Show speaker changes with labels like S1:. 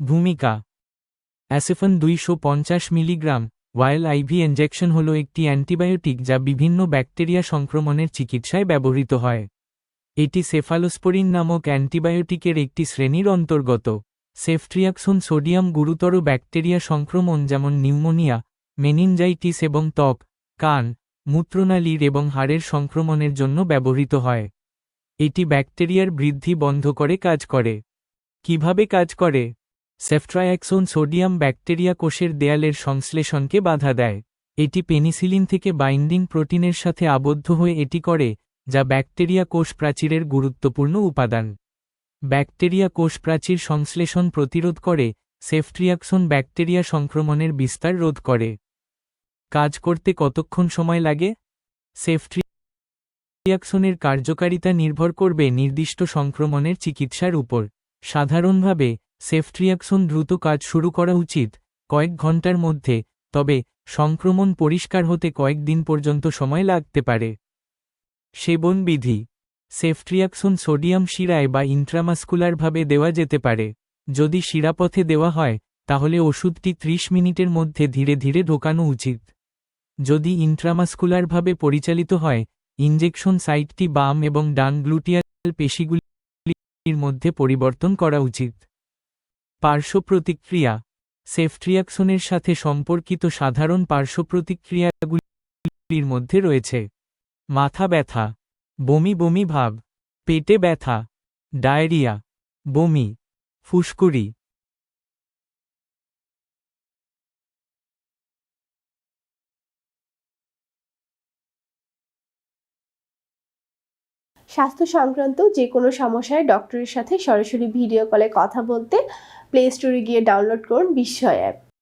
S1: ভূমিকা। অ্যাসেফন দুইশো পঞ্চাশ মিলিগ্রাম ওয়াইল আইভি ইঞ্জেকশন হল একটি অ্যান্টিবায়োটিক যা বিভিন্ন ব্যাকটেরিয়া সংক্রমণের চিকিৎসায় ব্যবহৃত হয়। এটি সেফালোস্পোরিন নামক অ্যান্টিবায়োটিকের একটি শ্রেণির অন্তর্গত। সেফট্রিয়াক্সন সোডিয়াম গুরুতর ব্যাকটেরিয়া সংক্রমণ যেমন নিউমোনিয়া, মেনিনজাইটিস এবং ত্বক, কান, মূত্রনালীর এবং হাড়ের সংক্রমণের জন্য ব্যবহৃত হয়। এটি ব্যাকটেরিয়ার বৃদ্ধি বন্ধ করে কাজ করে। কীভাবে কাজ করে? সেফট্রায়াক্সোন সোডিয়াম ব্যাকটেরিয়া কোষের দেয়ালের সংশ্লেষণকে বাধা দেয়। এটি পেনিসিলিন থেকে বাইন্ডিং প্রোটিনের সাথে আবদ্ধ হয়ে এটি করে, যা ব্যাকটেরিয়া কোষ প্রাচীরের গুরুত্বপূর্ণ উপাদান। ব্যাকটেরিয়া কোষ প্রাচীর সংশ্লেষণ প্রতিরোধ করে, সেফট্রিয়াক্সন ব্যাকটেরিয়া সংক্রমণের বিস্তার রোধ করে। কাজ করতে কতক্ষণ সময় লাগে? সেফট্রিয়াক্সনের কার্যকারিতা নির্ভর করবে নির্দিষ্ট সংক্রমণের চিকিৎসার উপর। সাধারণভাবে সেফট্রিয়াক্সন দ্রুত কাজ শুরু করা উচিত কয়েক ঘণ্টার মধ্যে, তবে সংক্রমণ পরিষ্কার হতে কয়েক দিন পর্যন্ত সময় লাগতে পারে। সেবন বিধি সেফট্রিয়াক্সন সোডিয়াম শিরায় বা ইন্ট্রামাস্কুলারভাবে দেওয়া যেতে পারে। যদি শিরাপথে দেওয়া হয়, তাহলে ওষুধটি 30 মিনিটের মধ্যে ধীরে ধীরে ঢোকানো উচিত। যদি ইন্ট্রামাস্কুলারভাবে পরিচালিত হয় ইঞ্জেকশন সাইটটি বাম এবং ডান গ্লুটিয়াল পেশিগুলির মধ্যে পরিবর্তন করা উচিত। পার্শ্ব প্রতিক্রিয়া সেফট্রিয়াক্সনের সাথে সম্পর্কিত সাধারণ পার্শ্ব প্রতিক্রিয়াগুলির মধ্যে রয়েছে। মাথা ব্যথা, বমি বমি ভাব, পেটে ব্যথা, ডায়রিয়া, বমি, ফুসকুড়ি।
S2: স্বাস্থ্য সংক্রান্ত যে কোনো সমস্যায় ডক্টরের সাথে সরাসরি ভিডিও কলে কথা বলতে প্লে স্টোরে গিয়ে ডাউনলোড করুন বিস্ময় অ্যাপ